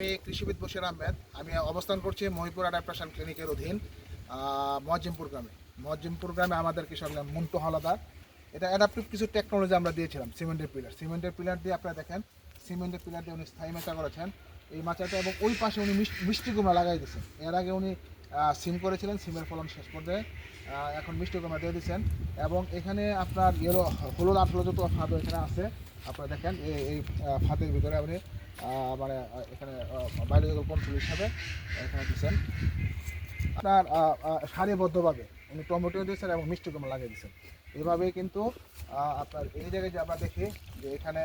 আমি কৃষিবিদ বশির আহমেদ। আমি অবস্থান করছি মহিপুর অ্যাডাপ্টেশন ক্লিনিকের অধীন মজ্জিমপুর গ্রামে। মজ্জিমপুর গ্রামে আমাদের কৃষক মন্টু হলাদার। এটা অ্যাডাপটিভ কিছু টেকনোলজি আমরা দিয়েছিলাম, সিমেন্টের পিলার। সিমেন্টের পিলার দিয়ে আপনারা দেখেন, সিমেন্টের পিলার দিয়ে উনি স্থায়ী মাচা করেছেন। এই মাচাটা এবং ওই পাশে উনি মিষ্টি- কুমড়া লাগাই দিয়েছেন। এর আগে উনি সিম করেছিলেন, সিমের ফলন শেষ পর্যায়ে এখন মিষ্টি কুমড়া দিয়ে দিচ্ছেন এবং এখানে আপনার ইয়েলো হলুদ আঠলো যত ফাঁদ এখানে আছে, আপনারা দেখেন, এই ফাঁদের ভিতরে আপনি মানে এখানে বায়োলজিক্যাল কন্ট্রোল হিসাবে এখানে দিচ্ছেন আপনার সারিবদ্ধভাবে, উনি টমেটো দিয়েছেন এবং মিষ্টি কুমড়া লাগিয়ে দিয়েছেন। এইভাবে কিন্তু আপনার এই জায়গায় যে আমরা দেখি যে এখানে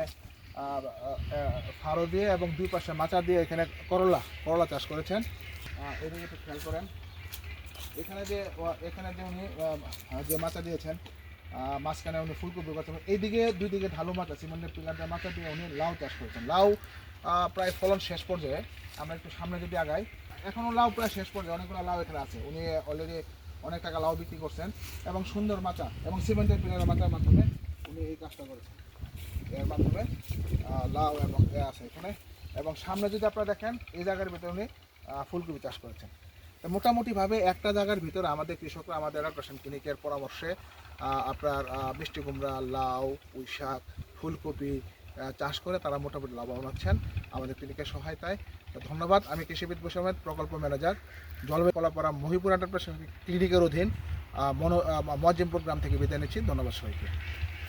ফাড়ো দিয়ে এবং দুই পাশে মাচা দিয়ে এখানে করলা করলা চাষ করেছেন। এদিকে একটু খেয়াল করেন। এখানে যে এখানে যে উনি যে মাচা দিয়েছেন মাঝখানে উনি ফুলকপি করছেন এইদিকে দুই দিকে ঢালু মাচা সিমেন্টের পিলার দিয়ে মাচা দিয়ে উনি লাউ চাষ করেছেন। লাউ প্রায় ফলন শেষ পর্যায়ে। আমরা একটু সামনে যদি আগাই এখনও লাউ প্রায় শেষ পর্যায়ে। অনেকগুলো লাউ এখানে আছে। উনি অলরেডি অনেক টাকা লাউ বিক্রি করছেন এবং সুন্দর মাচা এবং সিমেন্টের পিলারের মাচার মাধ্যমে উনি এই কাজটা করেছেন। এর মাধ্যমে লাউ এবং এ আছে এখানে। এবং সামনে যদি আপনারা দেখেন, এই জায়গার ভিতরে উনি ফুলকপি চাষ করেছেন। মোটামুটিভাবে একটা জায়গার ভিতরে আমাদের কৃষকরা আমাদের অ্যাগ্রেশন ক্লিনিকের পরামর্শে আপনার মিষ্টি কুমড়া লাউ পুঁই শাক ফুলকপি চাষ করে তারা মোটামুটি লাভবান হচ্ছেন আমাদের ক্লিনিকের সহায়তায়। ধন্যবাদ। আমি কৃষিবিদ বসমেত প্রকল্প ম্যানেজার। জলবায়ু কলাপাড়া মহিপুর এন্টারপ্রাইজ ক্লিনিকের অধীন মনো আহ, মজ্জিমপুর গ্রাম থেকে বিদায় নিচ্ছি। ধন্যবাদ সবাইকে।